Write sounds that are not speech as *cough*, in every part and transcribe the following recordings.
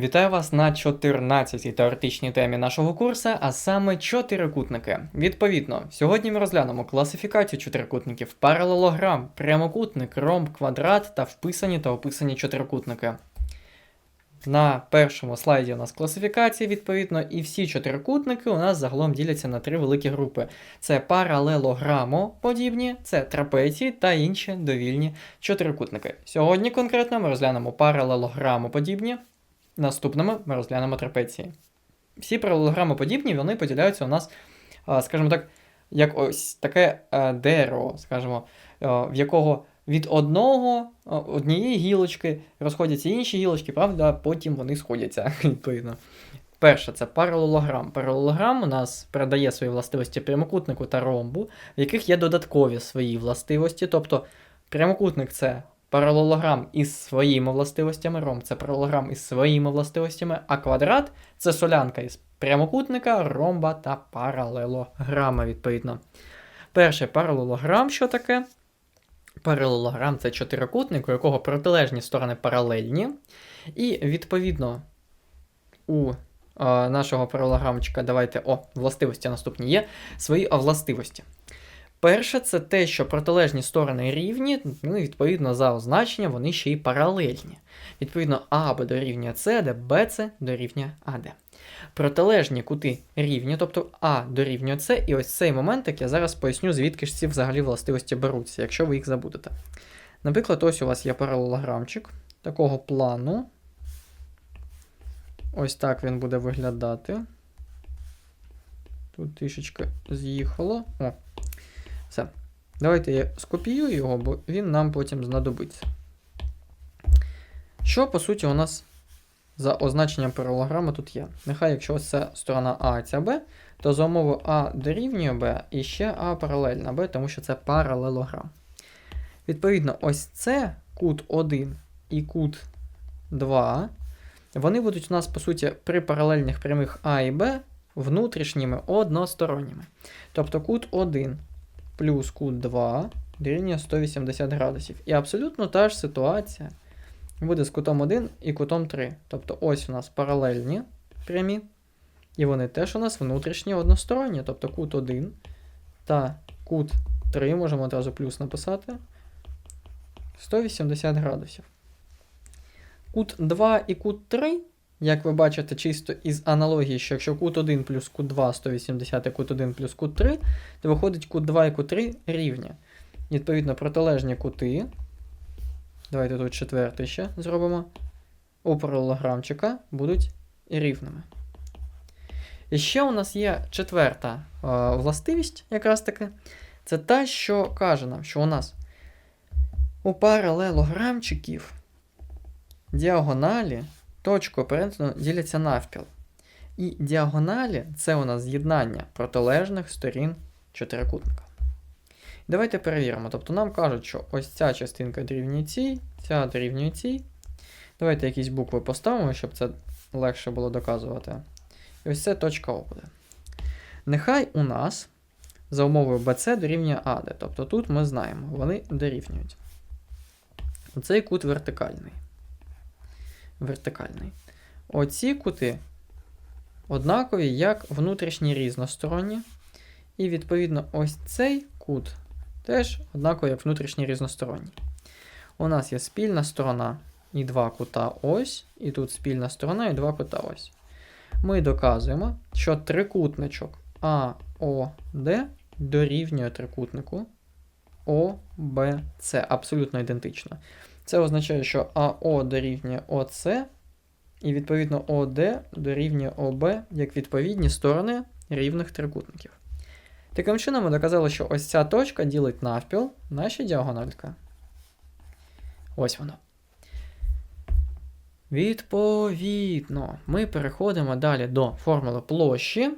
Вітаю вас на 14-й теоретичній темі нашого курсу, а саме чотирикутники. Відповідно, сьогодні ми розглянемо класифікацію чотирикутників, паралелограм, прямокутник, ромб, квадрат та вписані та описані чотирикутники. На першому слайді у нас класифікація, відповідно, і всі чотирикутники у нас загалом діляться на три великі групи: це паралелограмоподібні, це трапеції та інші довільні чотирикутники. Сьогодні конкретно ми розглянемо паралелограмоподібні. Наступними ми розглянемо трапеції. Всі паралелограмоподібні, вони поділяються у нас, скажімо так, як ось таке е, дерево, скажімо, е, в якого від одного е, однієї гілочки розходяться інші гілочки, правда, потім вони сходяться, *laughs* відповідно. Перше, це паралелограм. Паралелограм у нас передає свої властивості прямокутнику та ромбу, в яких є додаткові свої властивості. Тобто прямокутник це паралелограм із своїми властивостями, ромб це паралелограм із своїми властивостями, а квадрат це солянка із прямокутника, ромба та паралелограма, відповідно. Перший паралелограм, що таке? Паралелограм це чотирикутник, у якого протилежні сторони паралельні. І відповідно у е, нашого паралелограмчика, давайте, о, властивості наступні є, свої властивості. Перше, це те, що протилежні сторони рівні, ну і відповідно за означення вони ще й паралельні. Відповідно, АБ дорівнює СД, БЦ дорівнює АД. Протилежні кути рівні, тобто А дорівнює С, і ось цей моментик я зараз поясню, звідки ж ці взагалі властивості беруться, якщо ви їх забудете. Наприклад, ось у вас є паралелограмчик такого плану. Ось так він буде виглядати. Тут трішечки з'їхало. О, все. Давайте я скопіюю його, бо він нам потім знадобиться. Що, по суті, у нас за означенням паралелограми тут є? Нехай, якщо ось це сторона А, ця Б, то за умовою А дорівнює Б і ще А паралельна Б, тому що це паралелограм. Відповідно, ось це кут 1 і кут 2. Вони будуть у нас, по суті, при паралельних прямих А і Б внутрішніми односторонніми. Тобто кут 1 плюс кут 2 дорівнює 180 градусів. І абсолютно та ж ситуація буде з кутом 1 і кутом 3. Тобто ось у нас паралельні прямі. І вони теж у нас внутрішні односторонні. Тобто кут 1 та кут 3, можемо одразу плюс написати. 180 градусів. Кут 2 і кут 3, як ви бачите, чисто із аналогії, що якщо кут 1 плюс кут 2 180, а кут 1 плюс кут 3, то виходить кут 2 і кут 3 рівні. Відповідно, протилежні кути. Давайте тут четвертий ще зробимо. У паралелограмчика будуть рівними. І ще у нас є четверта е, властивість, якраз таки. Це та, що каже нам, що у нас у паралелограмчиків діагоналі точку перетину діляться навпіл. І діагоналі це у нас з'єднання протилежних сторін чотирикутника. Давайте перевіримо. Тобто нам кажуть, що ось ця частинка дорівнює цій, ця дорівнює цій. Давайте якісь букви поставимо, щоб це легше було доказувати. І ось це точка О буде. Нехай у нас за умовою BC дорівнює AD. Тобто тут ми знаємо, вони дорівнюють. Оцей кут вертикальний. Вертикальний. Оці кути однакові, як внутрішні різносторонні. І, відповідно, ось цей кут теж однаково, як внутрішній різносторонній. У нас є спільна сторона і два кута ось, і тут спільна сторона і два кута ось. Ми доказуємо, що трикутничок АОД дорівнює трикутнику ОБЦ. Абсолютно ідентично. Це означає, що АО дорівнює ОЦ, і відповідно ОД дорівнює ОБ як відповідні сторони рівних трикутників. Таким чином, ми доказали, що ось ця точка ділить навпіл наші діагональка. Ось воно. Відповідно, ми переходимо далі до формули площі.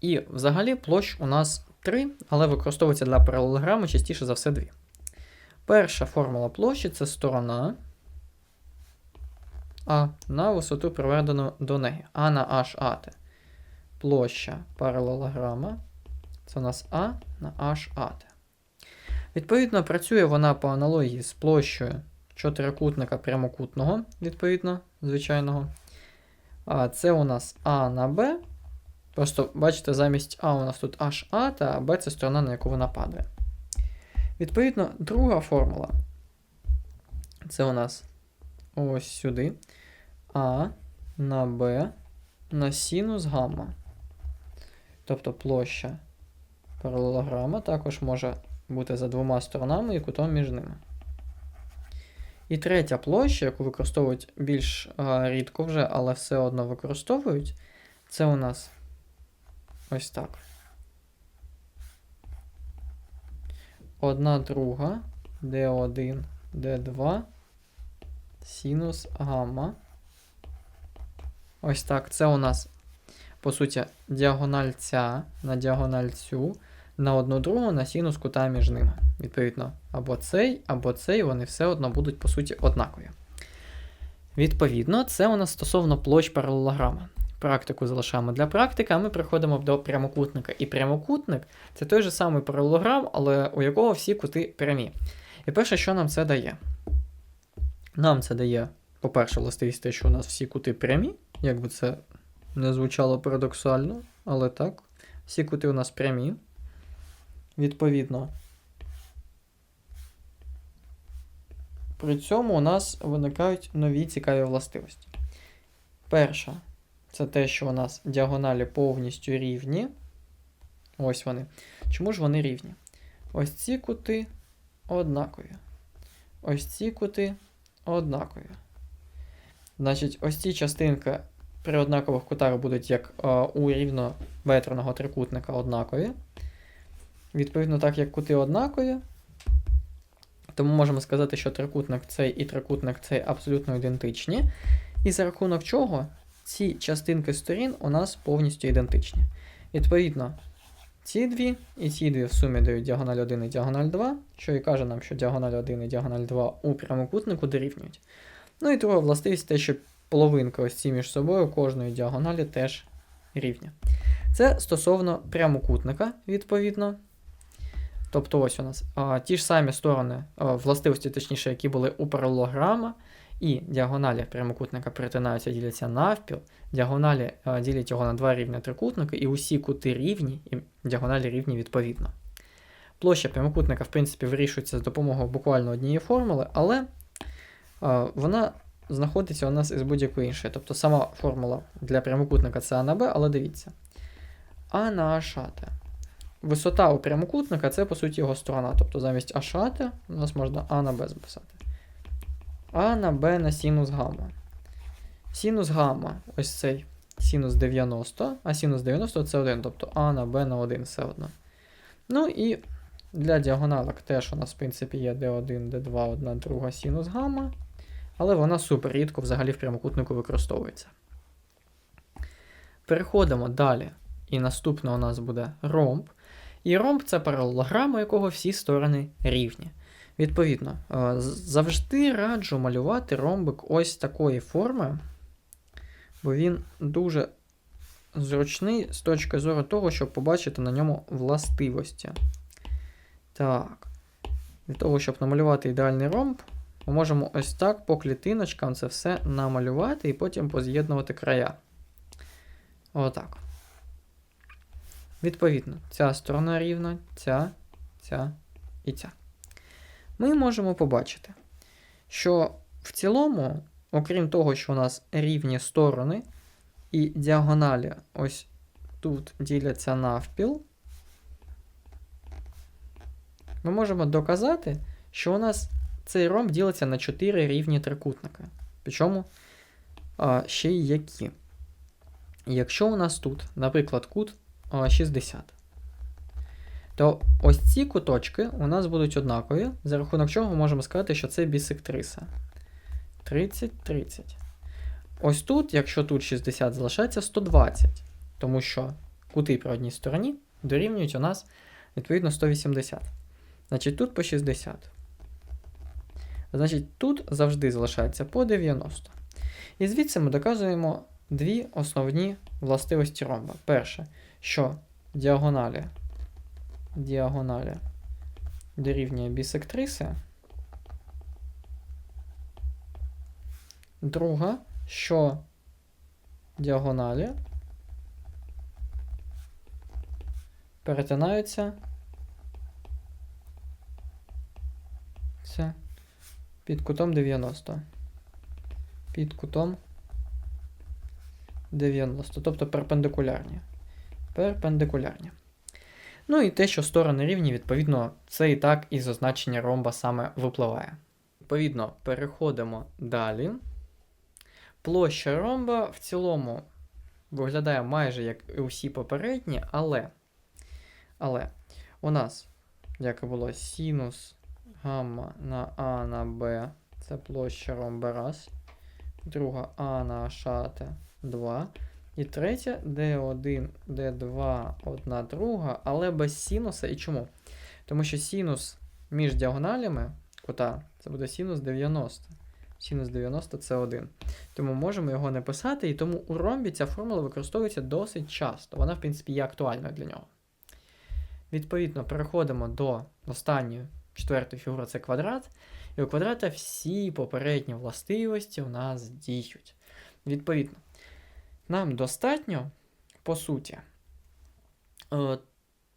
І взагалі площ у нас 3, але використовується для паралелограми частіше за все 2. Перша формула площі це сторона А на висоту приведену до неї. А на HAT. Площа паралелограма. Це у нас А на HAT. Відповідно, працює вона по аналогії з площею чотирикутника прямокутного, відповідно, звичайного. А це у нас А на Б. Просто, бачите, замість А у нас тут HA, та Б це сторона, на яку вона падає. Відповідно, друга формула. Це у нас ось сюди. А на Б на синус гамма. Тобто площа паралелограма також може бути за двома сторонами і кутом між ними. І третя площа, яку використовують більш а, рідко вже, але все одно використовують, це у нас ось так. Одна друга, D1, D2, синус гамма. Ось так. Це у нас, по суті, діагональ ця на діагональ цю, на одну другу на синус кута між ними. Відповідно, або цей, або цей, вони все одно будуть, по суті, однакові. Відповідно, це у нас стосовно площ паралелограма. Практику залишаємо для практики, а ми приходимо до прямокутника. І прямокутник це той же самий паралелограм, але у якого всі кути прямі. І перше, що нам це дає? Нам це дає, по-перше, властивість те, що у нас всі кути прямі, як би це не звучало парадоксально, але так. Всі кути у нас прямі. Відповідно. При цьому у нас виникають нові цікаві властивості. Перша це те, що у нас діагоналі повністю рівні. Ось вони. Чому ж вони рівні? Ось ці кути однакові. Ось ці кути однакові. Значить, ось ці частинки при однакових кутах будуть як е, у рівноветреного трикутника однакові. Відповідно, так як кути однакові, тому можемо сказати, що трикутник цей і трикутник цей абсолютно ідентичні. І за рахунок чого ці частинки сторін у нас повністю ідентичні. Відповідно, ці дві і ці дві в сумі дають діагональ 1 і діагональ 2, що і каже нам, що діагональ 1 і діагональ 2 у прямокутнику дорівнюють. Ну і друга властивість те, що половинка ось ці між собою кожної діагоналі теж рівня. Це стосовно прямокутника, відповідно. Тобто ось у нас а, ті ж самі сторони, а, властивості, точніше, які були у паралелограма, і діагоналі прямокутника перетинаються, діляться навпіл, діагоналі ділять його на два рівні трикутника, і усі кути рівні, і діагоналі рівні відповідно. Площа прямокутника, в принципі, вирішується з допомогою буквально однієї формули, але а, вона знаходиться у нас із будь-якої іншої. Тобто сама формула для прямокутника це А на Б, але дивіться. А на А. Висота у прямокутника це, по суті, його сторона. Тобто замість А шати у нас можна А на Б записати. А на Б на синус гамма. Синус гамма, ось цей синус 90, а синус 90 це 1, тобто А на Б на 1 все одно. Ну і для діагоналок теж у нас, в принципі, є D1, D2, 1, друга синус гамма. Але вона супер рідко взагалі в прямокутнику використовується. Переходимо далі. І наступне у нас буде ромб. І ромб це паралелограм, у якого всі сторони рівні. Відповідно, е, завжди раджу малювати ромбик ось такої форми, бо він дуже зручний з точки зору того, щоб побачити на ньому властивості. Так. Для того, щоб намалювати ідеальний ромб, ми можемо ось так по клітиночкам це все намалювати і потім поз'єднувати края. Отак. Відповідно, ця сторона рівна, ця, ця і ця. Ми можемо побачити, що в цілому, окрім того, що у нас рівні сторони і діагоналі ось тут діляться навпіл, ми можемо доказати, що у нас цей ромб ділиться на 4 рівні трикутника. Причому а, ще й які. Якщо у нас тут, наприклад, кут 60. То ось ці куточки у нас будуть однакові, за рахунок чого ми можемо сказати, що це бісектриса. 30, 30. Ось тут, якщо тут 60 залишається 120, тому що кути при одній стороні дорівнюють у нас відповідно 180. Значить, тут по 60. Значить, тут завжди залишається по 90. І звідси ми доказуємо дві основні властивості ромба. Перше, що діагоналі діагоналі дорівнює бісектриси. Друга, що діагоналі перетинаються під кутом 90. Під кутом 90, тобто перпендикулярні. Перпендикулярні. Ну і те, що сторони рівні, відповідно, це і так із означення ромба саме випливає. Відповідно, переходимо далі. Площа ромба в цілому виглядає майже як і усі попередні, але, але у нас, як і було, синус гамма на А на Б, це площа ромба раз. Друга А на шате 2. І третя D1, D2, одна друга, але без синуса. І чому? Тому що синус між діагоналями кута це буде синус 90. Синус 90 це 1. Тому можемо його не писати, і тому у ромбі ця формула використовується досить часто. Вона, в принципі, є актуальною для нього. Відповідно, переходимо до останньої четвертої фігури це квадрат. І у квадрата всі попередні властивості у нас діють. Відповідно, нам достатньо, по суті, е,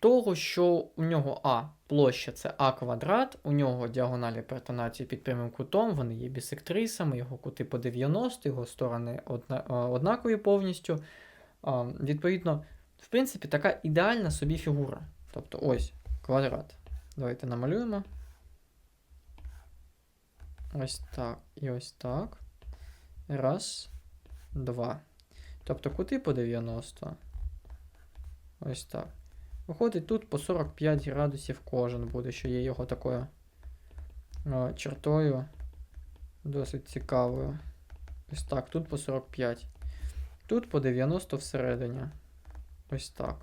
того, що у нього А площа це А квадрат, у нього діагоналі перетинаються під прямим кутом, вони є бісектрисами, його кути по 90, його сторони е, однакові повністю. Е, Відповідно, в принципі, така ідеальна собі фігура. Тобто ось квадрат. Давайте намалюємо. Ось так і ось так. Раз, два. Тобто кути по 90. Ось так. Виходить, тут по 45 градусів кожен буде, що є його такою о, чертою. Досить цікавою. Ось так, тут по 45. Тут по 90 всередині. Ось так.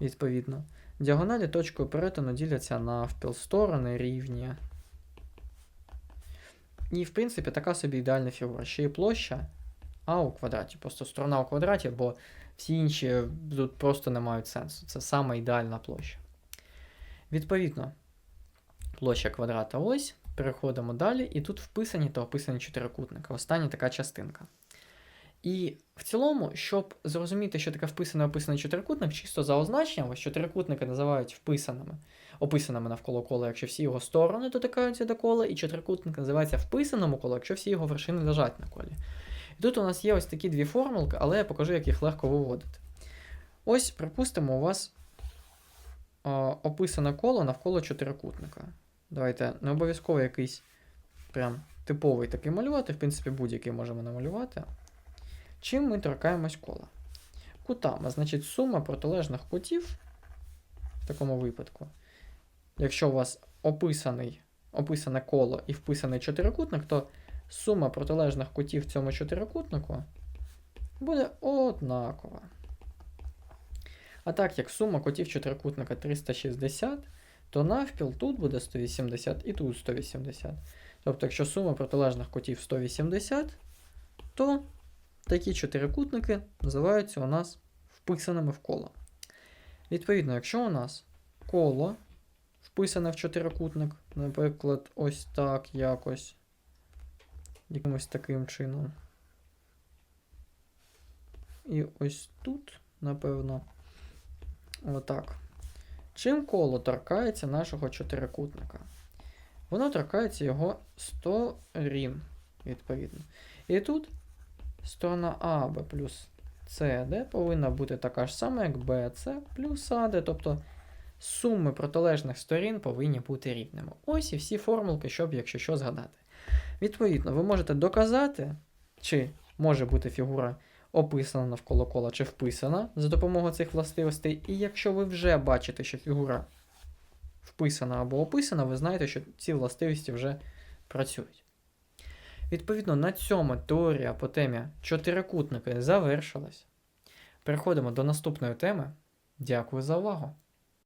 Відповідно. Діагоналі точкою перетину діляться навпіл сторони рівні. І, в принципі, така собі ідеальна фігура. Ще є площа А у квадраті. Просто сторона у квадраті, бо всі інші тут просто не мають сенсу. Це саме ідеальна площа. Відповідно, площа квадрата ось. Переходимо далі, і тут вписані та описані чотирикутники. Остання така частинка. І в цілому, щоб зрозуміти, що таке вписаний описаний чотирикутник, чисто за означенням, ось чотирикутники називають вписаними, описаними навколо кола, якщо всі його сторони дотикаються до кола, і чотирикутник називається вписаному коло, якщо всі його вершини лежать на колі. Тут у нас є ось такі дві формулки, але я покажу, як їх легко виводити. Ось, припустимо, у вас о, описане коло навколо чотирикутника. Давайте не обов'язково якийсь прям типовий такий малювати, в принципі, будь-який можемо намалювати. Чим ми торкаємось кола? Кутами, значить, сума протилежних кутів в такому випадку. Якщо у вас описаний, описане коло і вписаний чотирикутник, то сума протилежних кутів в цьому чотирикутнику буде однакова. А так як сума кутів чотирикутника 360, то навпіл тут буде 180 і тут 180. Тобто, якщо сума протилежних кутів 180, то такі чотирикутники називаються у нас вписаними в коло. Відповідно, якщо у нас коло вписане в чотирикутник, наприклад, ось так якось, якимось таким чином. І ось тут, напевно, отак. Чим коло торкається нашого чотирикутника? Воно торкається його сторін, відповідно. І тут сторона АБ плюс СД повинна бути така ж сама, як БЦ плюс АД, тобто суми протилежних сторін повинні бути рівними. Ось і всі формулки, щоб, якщо що, згадати. Відповідно, ви можете доказати, чи може бути фігура описана навколо кола, чи вписана за допомогою цих властивостей. І якщо ви вже бачите, що фігура вписана або описана, ви знаєте, що ці властивості вже працюють. Відповідно, на цьому теорія по темі чотирикутники завершилась. Переходимо до наступної теми. Дякую за увагу!